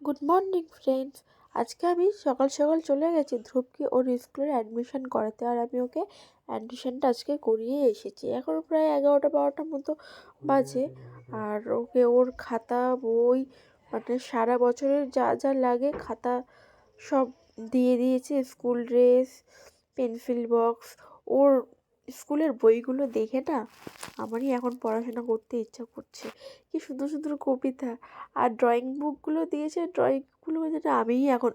Good morning friends আজকে আমি সকাল সকাল চলে গেছি ধ্রুবকে ওর স্কুলের অ্যাডমিশন করাতে আর আমি ওকে অ্যাডমিশনটা আজকে করিয়ে এসেছি। এখন প্রায় এগারোটা বারোটার মতো বাজে আর ওকে ওর খাতা, বই মানে সারা বছরের যা যা লাগে খাতা সব দিয়ে দিয়েছে। স্কুল ড্রেস, পেন্সিল বক্স, ওর স্কুলের বইগুলো দেখে না আমারই এখন পড়াশোনা করতে ইচ্ছা করছে। কি সুন্দর সুন্দর কবিতা। আর ড্রয়িং বুকগুলো দিয়েছে ড্রয়িংগুলো যেন আমিই এখন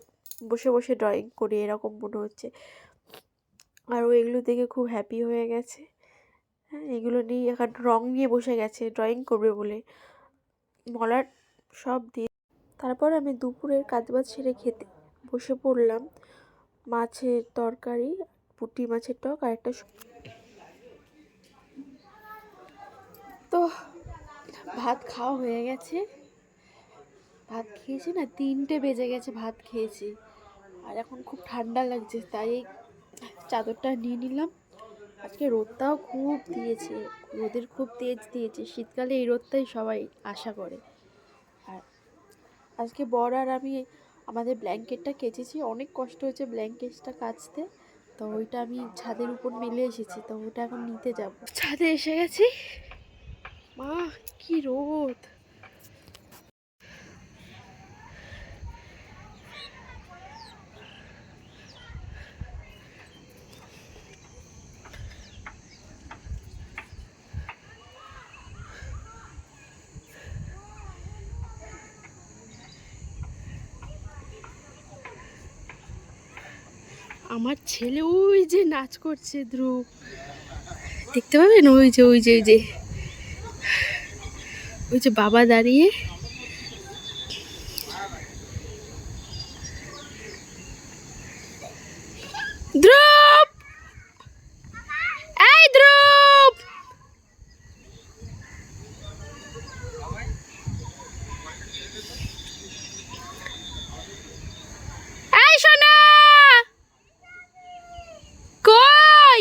বসে বসে ড্রয়িং করি, এরকম মনে হচ্ছে। আর ও এগুলো দেখে খুব হ্যাপি হয়ে গেছে। হ্যাঁ এগুলো নিয়ে এখন রং নিয়ে বসে গেছে ড্রয়িং করবে বলে। মলার সব দিয়ে তারপর আমি দুপুরের কাজবাজ সেরে খেতে বসে পড়লাম। মাছের তরকারি, পুঁটি মাছের টক আর একটা তো ভাত খাওয়া হয়ে গেছে। ভাত খেয়েছি না, তিনটে বেজে গেছে ভাত খেয়েছি। আর এখন খুব ঠান্ডা লাগছে, তাই এই চাদরটা নিয়ে নিলাম। আজকে রোদটাও খুব দিয়েছে, রোদের খুব তেজ দিয়েছে। শীতকালে এই রোদটাই সবাই আশা করে। আর আজকে বর আর আমি আমাদের ব্ল্যাঙ্কেটটা কেচেছি, অনেক কষ্ট হয়েছে ব্ল্যাঙ্কেটটা কাচতে। তো ওইটা আমি ছাদের উপর মেলে এসেছি, তো ওটা এখন নিতে যাব। ছাদে এসে গেছি। মা, কি রোদ। আমার ছেলে ওই যে নাচ করছে, ধ্রুব। দেখতে পাবেন? ওই যে ওই যে ওই যে। ওই যে বাবা দাঁড়িয়ে ধ্রুব এই ধ্রুব এই সোনা কই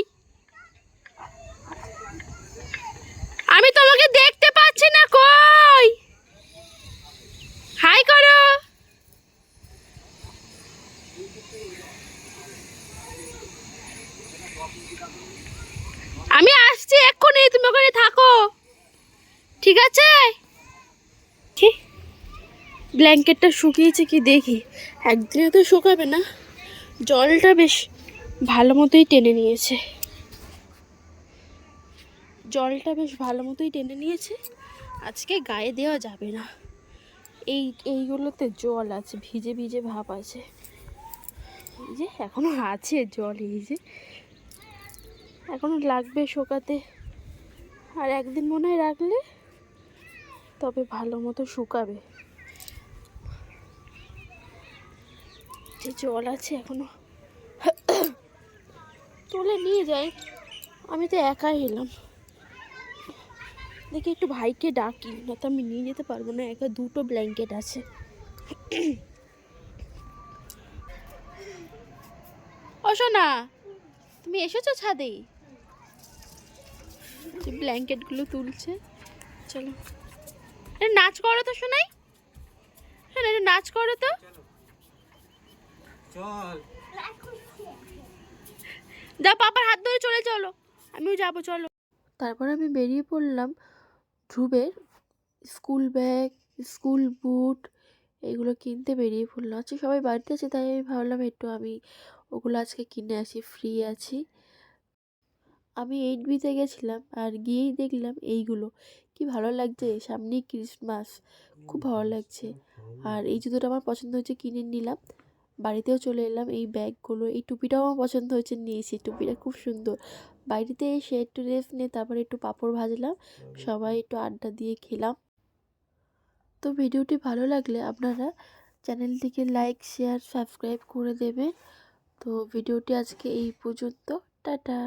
আমি তোমাকে দেখতে পাচ্ছি না কই হাই করো আমি আসছি তুমি ওখানে থাকো। ঠিক আছে? ব্ল্যাঙ্কেটটা শুকিয়েছে কি দেখি। একদিনে তো শুকাবে না। জলটা বেশ ভালো মতোই টেনে নিয়েছে। জলটা বেশ ভালো মতোই টেনে নিয়েছে। আজকে গায়ে দেওয়া যাবে না। এই, এইগুলোতে জল আছে, ভিজে ভিজে ভাব আছে। এই যে এখনও আছে জল, এই যে। এখনও লাগবে শোকাতে। আর একদিন মনে হয় রাখলে তবে ভালো মতো শুকাবে। যে জল আছে এখনও তুলে নিয়ে যাই। আমি তো একাই এলাম। দেখি একটু ভাইকে ডাকি না তো আমি নিয়ে যেতে পারব না, একা দুটো ব্ল্যাঙ্কেট আছে। ও সোনা, তুমি এসেছ ছাদে? যে ব্ল্যাঙ্কেটগুলো তুলছে। চলো। নাচ করো তো শোনাই হ্যাঁ নাচ করো তো। চল। যা পাপার হাত ধরে চলে চলো। আমিও যাব চলো। তারপর আমি বেরিয়ে পড়লাম ধ্রুবের স্কুল ব্যাগ স্কুল বুট এগুলো কিনতে বেরিয়ে পড়লাম। আজকে সবাই বাড়িতে আছে তাই আমি ভাবলাম একটু আমি ওগুলো আজকে কিনে আসি ফ্রি আছি। আমি এইট বিতে গেছিলাম আর গিয়েই দেখলাম এইগুলো। কি ভালো লাগছে সামনেই ক্রিসমাস খুব ভালো লাগছে। আর এই জুতোটা আমার পছন্দ হয়েছে কিনে নিলাম। বাড়িতেও চলে এলাম এই ব্যাগগুলো। এই টুপিটাও আমার পছন্দ হয়েছে নিয়েছি। টুপিটা খুব সুন্দর। বাড়িতে এসে একটু রেস্ট নিয়ে তারপরে একটু পাঁপড় ভাজলাম। সবাই একটু আড্ডা দিয়ে খেলাম। তো ভিডিওটি ভালো লাগলে আপনারা চ্যানেলটিকে লাইক শেয়ার সাবস্ক্রাইব করে দেবেন। তো ভিডিওটি আজকে এই পর্যন্ত। টাটা।